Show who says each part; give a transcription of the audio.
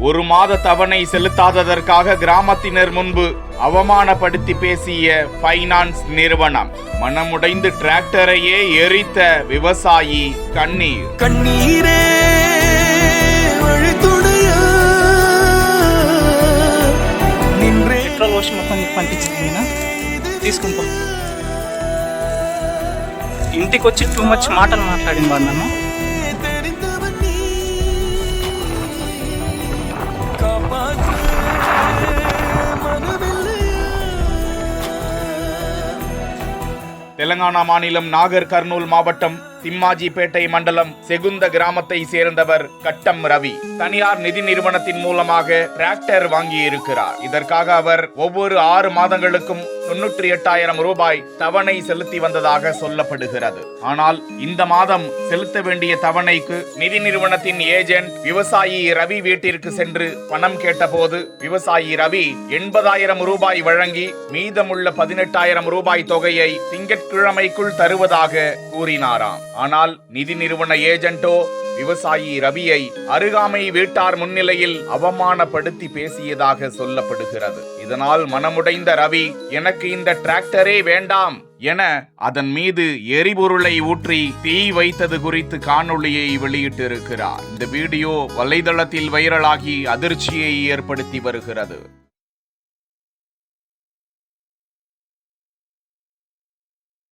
Speaker 1: ஒரு மாத தவணை செலுத்தாததற்காக கிராமத்தினர் முன்பு அவமானப்படுத்தி பேசிய ஃபைனான்ஸ் நிறுவனம் மனமுடைந்து டிராக்டரையே எரித்த விவசாயி கண்ணீர்
Speaker 2: கண்ணீரே வழித்துணையா நின்றே
Speaker 3: పెట్రోల్ పోసి మొత్తం నీకు పంపించింది నేను తీసుకుంటాం ఇంటికి వచ్చి టూ మచ్ మాటలు మాట్లాడింది వాడు నన్ను
Speaker 1: தெலங்கானா மாநிலம் நாகர் கர்னூல் மாவட்டம் திம்மாஜிபேட்டை மண்டலம் செகுந்த கிராமத்தை சேர்ந்தவர் கட்டம் ரவி. தனியார் நிதி நிறுவனத்தின் மூலமாக டிராக்டர் வாங்கி இருக்கிறார் இதற்காக அவர் ஒவ்வொரு ஆறு மாதங்களுக்கும் தொன்னூற்றி எட்டாயிரம் ரூபாய் தவணை செலுத்தி வந்ததாக சொல்லப்படுகிறது. ஆனால் இந்த மாதம் செலுத்த வேண்டிய தவணைக்கு நிதி நிறுவனத்தின் ஏஜென்ட் விவசாயி ரவி வீட்டிற்கு சென்று பணம் கேட்டபோது விவசாயி ரவி எண்பதாயிரம் ரூபாய் வழங்கி மீதமுள்ள பதினெட்டாயிரம் ரூபாய் தொகையை திங்கட்கிழமைக்குள் தருவதாக கூறினாராம். ஆனால் நிதி நிறுவன ஏஜென்ட்டோ விவசாயி ரவியை அருகாமை வீட்டார் முன்னிலையில் அவமானப்படுத்தி பேசியதாக சொல்லப்படுகிறது. இதனால் மனமுடைந்த ரவி எனக்கு இந்த டிராக்டரே வேண்டாம் என அதன் மீது எரிபொருளை ஊற்றி தீ வைத்தது குறித்து காணொளியை வெளியிட்டிருக்கிறார். இந்த வீடியோ வலைதளத்தில் வைரலாகி அதிர்ச்சியை ஏற்படுத்தி வருகிறது.